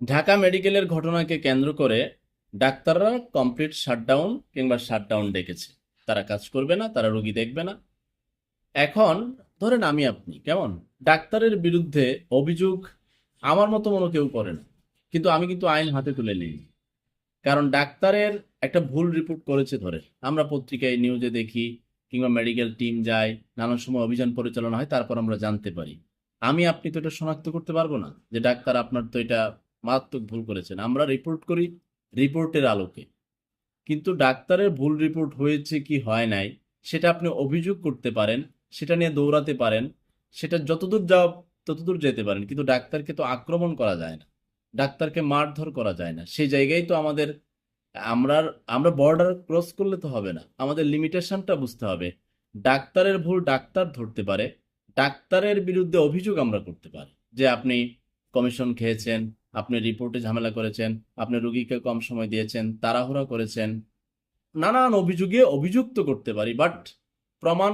ঢাকা মেডিকেলের ঘটনাকে কেন্দ্র করে ডাক্তাররা কমপ্লিট শাটডাউন কিংবা শাটডাউন ডেকেছে। তারা কাজ করবে না, তারা রোগী দেখবে না। এখন ধরেন আমি আপনি, কেমন? ডাক্তারের বিরুদ্ধে অভিযোগ আমার মতো মনে কেউ করে না। কিন্তু আমি কিন্তু আইন হাতে তুলে নিই। কারণ ডাক্তারের একটা ভুল রিপোর্ট করেছে ধরে আমরা পত্রিকায় নিউজে দেখি কিংবা মেডিকেল টিম যায়, নানান সময় অভিযান পরিচালনা হয়, তারপর আমরা জানতে পারি। আমি, আপনি তো এটা শনাক্ত করতে পারব না যে ডাক্তার আপনার তো এটা মারাত্মক ভুল করেছেন। আমরা রিপোর্ট করি রিপোর্টের আলোকে। কিন্তু ডাক্তারের ভুল রিপোর্ট হয়েছে কি হয় নাই, সেটা আপনি অভিযোগ করতে পারেন, সেটা নিয়ে দৌড়াতে পারেন, সেটা যতদূর যাও ততদূর যেতে পারেন, কিন্তু ডাক্তারকে তো আক্রমণ করা যায় না। ডাক্তারকে মারধর করা যায় না। সেই জায়গায় তো আমাদের, আমরা আমরা বর্ডার ক্রস করলে তো হবে না। আমাদের লিমিটেশনটা বুঝতে হবে। ডাক্তারের ভুল ডাক্তার ধরতে পারে, ডাক্তারের বিরুদ্ধে অভিযোগ আমরা করতে পারি যে আপনি কমিশন খেয়েছেন আপনি রিপোর্টে ঝামেলা করেছেন, আপনি রুগীকে কম সময় দিয়েছেন, তাড়াহুড়া করেছেন, নানান অভিযোগে অভিযুক্ত করতে পারি, বাট প্রমাণ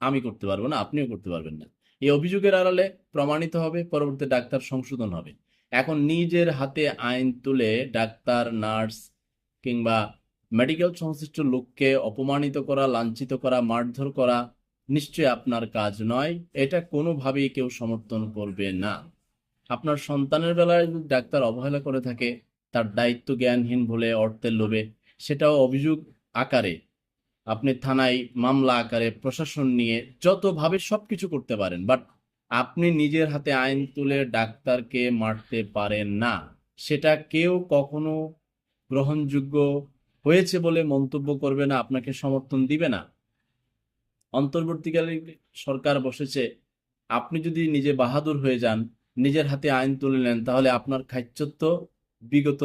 আমি করতে পারব না, আপনিও করতে পারবেন না। এই অভিযোগের আড়ালে প্রমাণিত হবে পরবর্তী ডাক্তার সংশোধন হবে। এখন নিজের হাতে আইন তুলে ডাক্তার, নার্স কিংবা মেডিকেল সংশ্লিষ্ট লোককে অপমানিত করা, লাঞ্ছিত করা, মারধর করা নিশ্চয়ই আপনার কাজ নয়, এটা কোনোভাবেই কেউ সমর্থন করবে না। আপনার সন্তানের বেলায় যদি ডাক্তার অবহেলা করে থাকে, তার দায়িত্ব জ্ঞানহীন বলে অর্থের লোভে, সেটাও অভিযোগ আকারে। আপনি থানায় মামলা আকারে প্রশাসন নিয়ে যতভাবে সব কিছু করতে পারেন বাট আপনি নিজের হাতে আইন তুলে ডাক্তারকে মারতে পারেন না। সেটা কেউ কখনো গ্রহণযোগ্য হয়েছে বলে মন্তব্য করবে না, আপনাকে সমর্থন দিবে না। অন্তর্বর্তীকালে সরকার বসেছে, আপনি যদি নিজে বাহাদুর হয়ে যান নিজের হাতে আইন তুলে নেন, তাহলে আপনার খাচ্চত্ব বিগত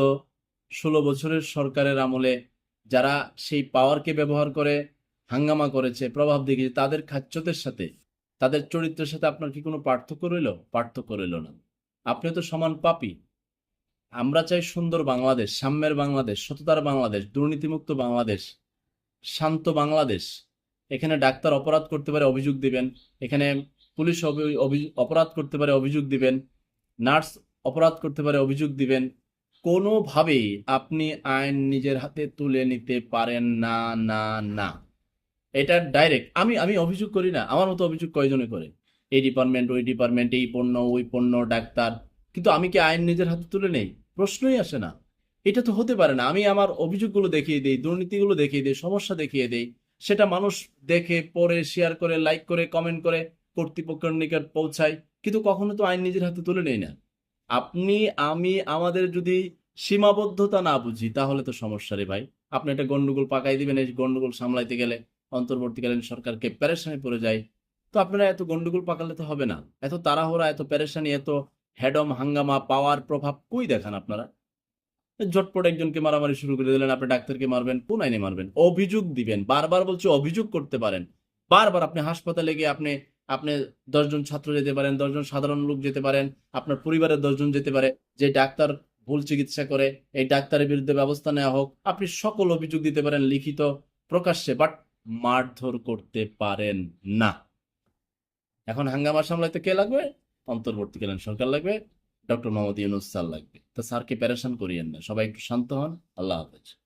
ষোলো বছরের সরকারের আমলে যারা সেই পাওয়ারকে ব্যবহার করে হাঙ্গামা করেছে, প্রভাব দেখিয়েছে, তাদের খাচ্চতের সাথে, তাদের চরিত্রের সাথে আপনার কি কোনো পার্থক্য রইল? পার্থক্য রইল না। আপনি তো সমান পাপী। আমরা চাই সুন্দর বাংলাদেশ, সাম্যের বাংলাদেশ, সততার বাংলাদেশ, দুর্নীতিমুক্ত বাংলাদেশ, শান্ত বাংলাদেশ। এখানে ডাক্তার অপরাধ করতে পারে, অভিযোগ দিবেন। এখানে পুলিশ অপরাধ করতে পারে অভিযোগ দিবেন, নার্স অপরাধ করতে পারে অভিযোগ দিবেন, কোনোভাবেই আপনি আইন নিজের হাতে তুলে নিতে পারেন না না না। এটা ডাইরেক্ট আমি আমি অভিযোগ করি না, আমার মতো অভিযোগ কয়জনে করে? এই ডিপার্টমেন্ট ওই ডিপার্টমেন্ট এই পণ্য, ওই পণ্য, ডাক্তার, কিন্তু আমি কি আইন নিজের হাতে তুলে নেই? প্রশ্নই আসে না। এটা তো হতে পারে না, আমি আমার অভিযোগগুলো দেখিয়ে দিই, দুর্নীতিগুলো দেখিয়ে দিই, সমস্যা দেখিয়ে দিই, সেটা মানুষ দেখে পরে শেয়ার করে লাইক করে কমেন্ট করে কর্তৃপক্ষের নিকট পৌঁছায়, কিন্তু কখনো তো আইন নিজের হাতে তুলে নেই না। আপনি, আমি, আমাদের যদি সীমাবদ্ধতা না বুঝি, তাহলে তো সমস্যা রে ভাই। আপনি একটা গন্ডগোল পাকাই দিবেন, এই গন্ডগোল সামলাইতে গেলে অন্তর্বর্তীকালীন সরকারকে প্যারেশানি পড়ে যায়। তো আপনারা এত গন্ডগোল পাকালে তো হবে না। এত তাড়াহুড়া, এত প্যারেশানি এত হেডম, হাঙ্গামা, পাওয়ার প্রভাব কই দেখান আপনারা? ঝটপট একজনকে মারামারি শুরু করে দিলেন, আপনি ডাক্তারকে মারবেন, কোন আইনে মারবেন? অভিযোগ দিবেন, বারবার বলছে অভিযোগ করতে পারেন। বারবার আপনি হাসপাতালে গিয়ে আপনি আপনি দশজন ছাত্র যেতে পারেন, দশজন সাধারণ লোক যেতে পারেন, আপনার পরিবারের দশজন যেতে পারে, যে ডাক্তার ভুল চিকিৎসা করে, এই ডাক্তারের বিরুদ্ধে ব্যবস্থা নেওয়া হোক, আপনি সকল অভিযোগ দিতে পারেন, লিখিত, প্রকাশ্যে বাট মারধর করতে পারেন না। এখন হাঙ্গামা সামলাইতে কে লাগবে? অন্তর্বর্তীকালীন সরকার লাগবে, ডক্টর মোহাম্মদ ইউনুস স্যার লাগবে। তো স্যারকে প্যারেশান করিয়েন না। সবাই একটু শান্ত হন। আল্লাহ হাফেজ।